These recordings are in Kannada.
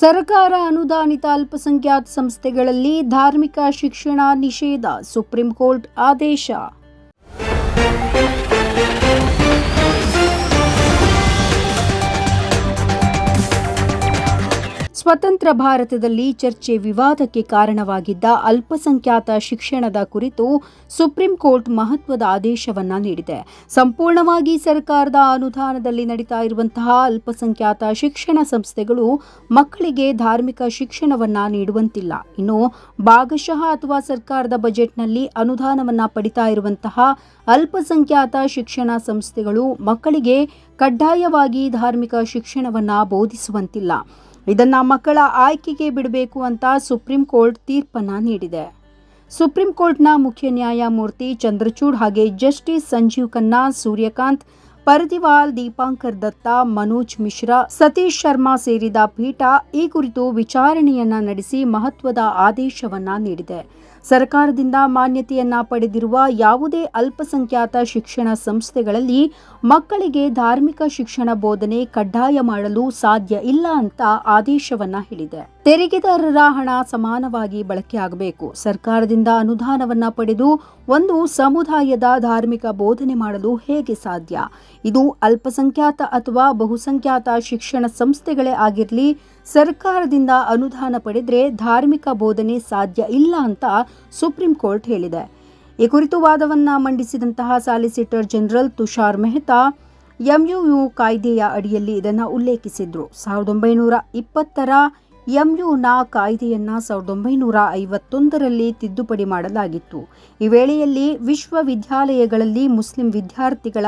ಸರ್ಕಾರ ಅನುದಾನಿತ ಅಲ್ಪಸಂಖ್ಯಾತ ಸಂಸ್ಥೆಗಳಲ್ಲಿ ಧಾರ್ಮಿಕ ಶಿಕ್ಷಣ ನಿಷೇಧ ಸುಪ್ರೀಂ ಕೋರ್ಟ್ ಆದೇಶ. ಸ್ವತಂತ್ರ ಭಾರತದಲ್ಲಿ ಚರ್ಚೆ ವಿವಾದಕ್ಕೆ ಕಾರಣವಾಗಿದ್ದ ಅಲ್ಪಸಂಖ್ಯಾತ ಶಿಕ್ಷಣದ ಕುರಿತು ಸುಪ್ರೀಂ ಕೋರ್ಟ್ ಮಹತ್ವದ ಆದೇಶವನ್ನ ನೀಡಿದೆ. ಸಂಪೂರ್ಣವಾಗಿ ಸರ್ಕಾರದ ಅನುದಾನದಲ್ಲಿ ನಡೀತಾ ಇರುವಂತಹ ಅಲ್ಪಸಂಖ್ಯಾತ ಶಿಕ್ಷಣ ಸಂಸ್ಥೆಗಳು ಮಕ್ಕಳಿಗೆ ಧಾರ್ಮಿಕ ಶಿಕ್ಷಣವನ್ನ ನೀಡುವಂತಿಲ್ಲ. ಇನ್ನು ಭಾಗಶಃ ಅಥವಾ ಸರ್ಕಾರದ ಬಜೆಟ್ನಲ್ಲಿ ಅನುದಾನವನ್ನ ಪಡಿತಾ ಇರುವಂತಹ ಅಲ್ಪಸಂಖ್ಯಾತ ಶಿಕ್ಷಣ ಸಂಸ್ಥೆಗಳು ಮಕ್ಕಳಿಗೆ ಕಡ್ಡಾಯವಾಗಿ ಧಾರ್ಮಿಕ ಶಿಕ್ಷಣವನ್ನ ಬೋಧಿಸುವಂತಿಲ್ಲ. ಇದನ್ನ ಮಕ್ಕಳ ಆಯ್ಕೆಗೆ ಬಿಡಬೇಕು ಅಂತ ಸುಪ್ರೀಂ ಕೋರ್ಟ್ ತೀರ್ಪನ್ನ ನೀಡಿದೆ. ಸುಪ್ರೀಂ ಕೋರ್ಟ್ನ ಮುಖ್ಯ ನ್ಯಾಯಮೂರ್ತಿ ಚಂದ್ರಚೂಡ್ ಹಾಗೆ ಜಸ್ಟಿಸ್ ಸಂಜೀವ್ ಖನ್ನಾ, ಸೂರ್ಯಕಾಂತ್ ಪರದಿವಾಲ್ ದೀಪಾಂಕರ್ ದತ್ತ, ಮನೋಜ್ ಮಿಶ್ರಾ, ಸತೀಶ್ ಶರ್ಮಾ ಸೇರಿದ ಪೀಠ ಈ ಕುರಿತು ವಿಚಾರಣೆಯನ್ನ ನಡೆಸಿ ಮಹತ್ವದ ಆದೇಶವನ್ನ ನೀಡಿದೆ. ಸರ್ಕಾರದಿಂದ ಮಾನ್ಯತೆಯನ್ನ ಪಡೆದಿರುವ ಯಾವುದೇ ಅಲ್ಪಸಂಖ್ಯಾತ ಶಿಕ್ಷಣ ಸಂಸ್ಥೆಗಳಲ್ಲಿ ಮಕ್ಕಳಿಗೆ ಧಾರ್ಮಿಕ ಶಿಕ್ಷಣ ಬೋಧನೆ ಕಡ್ಡಾಯ ಮಾಡಲು ಸಾಧ್ಯ ಇಲ್ಲ ಅಂತ ಆದೇಶವನ್ನ ಹೇಳಿದೆ. ತೆರಿಗೆದಾರರ ಹಣ ಸಮಾನವಾಗಿ ಬಳಕೆಯಾಗಬೇಕು. ಸರ್ಕಾರದಿಂದ ಅನುದಾನವನ್ನ ಪಡೆದು ಒಂದು ಸಮುದಾಯದ ಧಾರ್ಮಿಕ ಬೋಧನೆ ಮಾಡಲು ಹೇಗೆ ಸಾಧ್ಯ? ಇದು ಅಲ್ಪಸಂಖ್ಯಾತ ಅಥವಾ ಬಹುಸಂಖ್ಯಾತ ಶಿಕ್ಷಣ ಸಂಸ್ಥೆಗಳೇ ಆಗಿರಲಿ, ಸರ್ಕಾರದಿಂದ ಅನುದಾನ ಪಡೆದರೆ ಧಾರ್ಮಿಕ ಬೋಧನೆ ಸಾಧ್ಯ ಇಲ್ಲ ಅಂತ ಸುಪ್ರೀಂ ಕೋರ್ಟ್ ಹೇಳಿದೆ. ಈ ಕುರಿತು ವಾದವನ್ನ ಮಂಡಿಸಿದಂತಹ solicitor general Tushar Mehta, MUU ಕಾಯ್ದೆಯ ಅಡಿಯಲ್ಲಿ ಇದನ್ನು ಉಲ್ಲೇಖಿಸಿದ್ರು. ಸಾವಿರದ ಒಂಬೈನೂರ ಇಪ್ಪತ್ತರ ಎಂಯುನ ಕಾಯ್ದೆಯನ್ನ ಸಾವಿರದ ಒಂಬೈನೂರ ಐವತ್ತೊಂದರಲ್ಲಿ ತಿದ್ದುಪಡಿ ಮಾಡಲಾಗಿತ್ತು. ಈ ವೇಳೆಯಲ್ಲಿ ವಿಶ್ವವಿದ್ಯಾಲಯಗಳಲ್ಲಿ ಮುಸ್ಲಿಂ ವಿದ್ಯಾರ್ಥಿಗಳ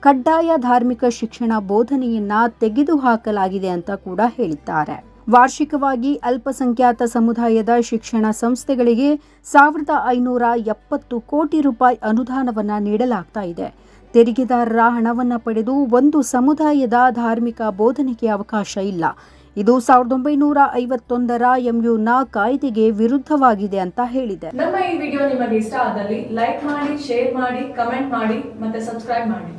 ಕಡ್ಡಾಯ ಧಾರ್ಮಿಕ ಶಿಕ್ಷಣ ಬೋಧನೆಯನ್ನ ತೆಗೆದುಹಾಕಲಾಗಿದೆ ಅಂತ ಕೂಡ ಹೇಳಿದ್ದಾರೆ. ವಾರ್ಷಿಕವಾಗಿ ಅಲ್ಪಸಂಖ್ಯಾತ ಸಮುದಾಯದ ಶಿಕ್ಷಣ ಸಂಸ್ಥೆಗಳಿಗೆ ಸಾವಿರದ ಐನೂರ ಎಪ್ಪತ್ತು ಕೋಟಿ ರೂಪಾಯಿ ಅನುದಾನವನ್ನ ನೀಡಲಾಗ್ತಾ ಇದೆ. ತೆರಿಗೆದಾರರ ಹಣವನ್ನು ಪಡೆದು ಒಂದು ಸಮುದಾಯದ ಧಾರ್ಮಿಕ ಬೋಧನೆಗೆ ಅವಕಾಶ ಇಲ್ಲ. ಇದು ಸಾವಿರದ ಒಂಬೈನೂರ ಐವತ್ತೊಂದರ ಎಂಯುನ ಕಾಯ್ದೆಗೆ ವಿರುದ್ಧವಾಗಿದೆ ಅಂತ ಹೇಳಿದೆ. ನಮ್ಮ ಈ ವಿಡಿಯೋ ನಿಮಗೆ ಇಷ್ಟ ಆದಲ್ಲಿ ಲೈಕ್ ಮಾಡಿ, ಶೇರ್ ಮಾಡಿ, ಕಮೆಂಟ್ ಮಾಡಿ ಮತ್ತೆ ಸಬ್ಸ್ಕ್ರೈಬ್ ಮಾಡಿ.